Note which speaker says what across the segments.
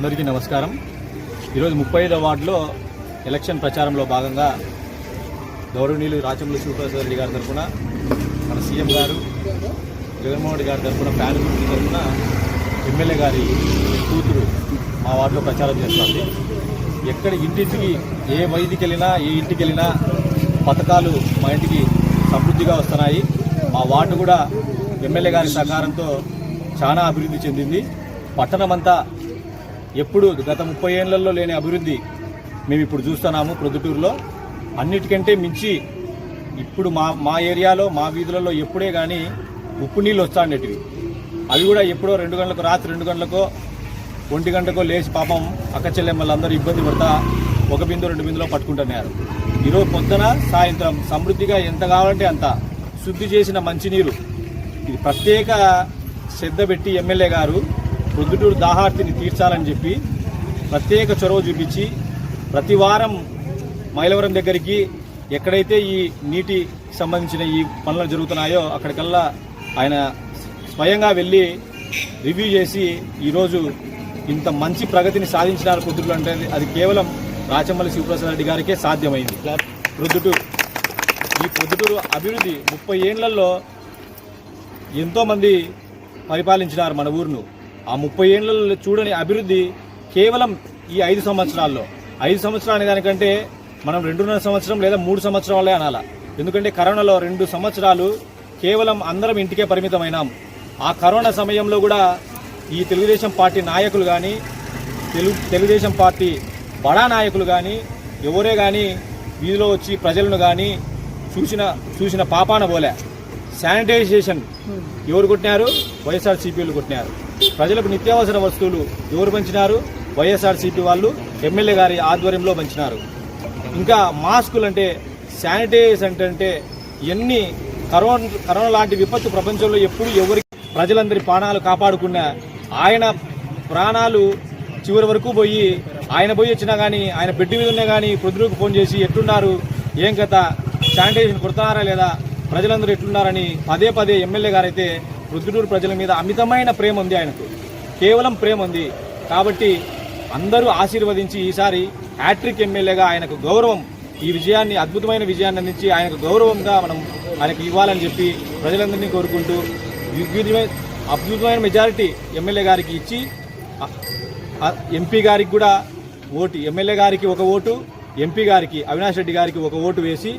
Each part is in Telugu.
Speaker 1: అందరికీ నమస్కారం. ఈరోజు ముప్పై ఐదో వార్డులో ఎలక్షన్ ప్రచారంలో భాగంగా గౌరవనీయులు రాచమల్లి శివప్రసాద్ రెడ్డి గారి తరఫున మన సీఎం గారు జగన్మోహన్ రెడ్డి గారి తరఫున ఫ్యాన్ గుర్తు తరఫున ఎమ్మెల్యే గారి కూతురు మా వార్డులో ప్రచారం చేస్తుంది. ఎక్కడ ఇంటింటికి ఏ వైదికి వెళ్ళినా ఏ ఇంటికి వెళ్ళినా పథకాలు మా ఇంటికి సమృద్ధిగా వస్తున్నాయి. మా వార్డు కూడా ఎమ్మెల్యే గారి సహకారంతో చాలా అభివృద్ధి చెందింది. పట్టణమంతా ఎప్పుడు గత ముప్పై ఏళ్ళలో లేని అభివృద్ధి మేము ఇప్పుడు చూస్తున్నాము ప్రొద్దుటూరులో. అన్నిటికంటే మించి ఇప్పుడు మా మా ఏరియాలో మా వీధులలో ఎప్పుడే కానీ ఉప్పు నీళ్ళు వస్తాండేటివి. అవి కూడా ఎప్పుడో రెండు గంటలకు రాత్రి రెండు గంటలకో ఒంటి గంటకో లేచి పాపం అక్క చెల్లెమ్మలందరూ ఇబ్బంది పడతా ఒక బిందు రెండు బిందులో పట్టుకుంటున్నారు. ఈరోజు పొద్దున సాయంత్రం సమృద్ధిగా ఎంత కావాలంటే అంత శుద్ధి చేసిన మంచినీరు. ఇది ప్రత్యేక శ్రద్ధ పెట్టి ఎమ్మెల్యే గారు ప్రొద్దుటూరు దాహార్తిని తీర్చాలని చెప్పి ప్రత్యేక చొరవ చూపించి ప్రతి వారం మైలవరం దగ్గరికి ఎక్కడైతే ఈ నీటి సంబంధించిన ఈ పనులు జరుగుతున్నాయో అక్కడికల్లా ఆయన స్వయంగా వెళ్ళి రివ్యూ చేసి ఈరోజు ఇంత మంచి ప్రగతిని సాధించినారు పొద్దుటూరు అంటే అది కేవలం రాచమల్లి శివప్రసాద్ రెడ్డి గారికే సాధ్యమైంది. ప్రొద్దుటూరు ఈ పొద్దుటూరు అభివృద్ధి ముప్పై ఏళ్ళలో ఎంతోమంది పరిపాలించినారు మన ఊరును. ఆ ముప్పై ఏళ్ళలో చూడని అభివృద్ధి కేవలం ఈ ఐదు సంవత్సరాల్లో. ఐదు సంవత్సరాల దానికంటే మనం రెండున్నర సంవత్సరం లేదా మూడు సంవత్సరాలే అనాలా. ఎందుకంటే కరోనాలో రెండు సంవత్సరాలు కేవలం అందరం ఇంటికే పరిమితమైనాం. ఆ కరోనా సమయంలో కూడా ఈ తెలుగుదేశం పార్టీ నాయకులు కానీ తెలుగు తెలుగుదేశం పార్టీ బడా నాయకులు కానీ ఎవరే కానీ వీధిలో వచ్చి ప్రజలను కానీ చూసిన చూసిన పాపాన పోలే శానిటైజేషన్ ఎవరు కొట్టినారు? వైఎస్ఆర్ సిపిలు కొట్టినారు. ప్రజలకు నిత్యావసర వస్తువులు ఎవరు పంచినారు? వైఎస్ఆర్ సిపి వాళ్ళు ఎమ్మెల్యే గారి ఆధ్వర్యంలో పంచినారు. ఇంకా మాస్కులు అంటే శానిటైజేషన్ అంటే ఎన్ని కరోనా కరోనా లాంటి విపత్తు ప్రపంచంలో ఎప్పుడు ఎవరికి ప్రజలందరి ప్రాణాలు కాపాడుకున్న ఆయన ప్రాణాలు చివరి వరకు పోయి ఆయన పోయి వచ్చినా కానీ ఆయన బెడ్ మీద ఉన్నా కానీ పొద్దుకు ఫోన్ చేసి ఎట్టున్నారు ఏం కథ? శానిటైజేషన్ కొడుతున్నారా లేదా? ప్రజలందరూ ఎట్లున్నారని పదే పదే ఎమ్మెల్యే గారైతే రుద్దుటూరు ప్రజల మీద అమితమైన ప్రేమ ఉంది ఆయనకు. కేవలం ప్రేమ ఉంది. కాబట్టి అందరూ ఆశీర్వదించి ఈసారి హ్యాట్రిక్ ఎమ్మెల్యేగా ఆయనకు గౌరవం ఈ విజయాన్ని అద్భుతమైన విజయాన్ని అందించి ఆయనకు గౌరవంగా మనం ఆయనకు ఇవ్వాలని చెప్పి ప్రజలందరినీ కోరుకుంటూ అద్భుతమైన మెజారిటీ ఎమ్మెల్యే గారికి ఇచ్చి ఎంపీ గారికి కూడా ఓటు ఎమ్మెల్యే గారికి ఒక ఓటు ఎంపీ గారికి అవినాష్ రెడ్డి గారికి ఒక ఓటు వేసి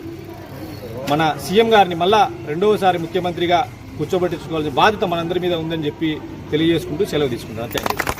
Speaker 1: మన సీఎం గారిని మళ్ళా రెండవసారి ముఖ్యమంత్రిగా కూర్చోబెట్టించుకోవాల్సిన బాధ్యత మనందరి మీద ఉందని చెప్పి తెలియజేసుకుంటూ సెలవు తీసుకుంటాను థ్యాంక్ యూ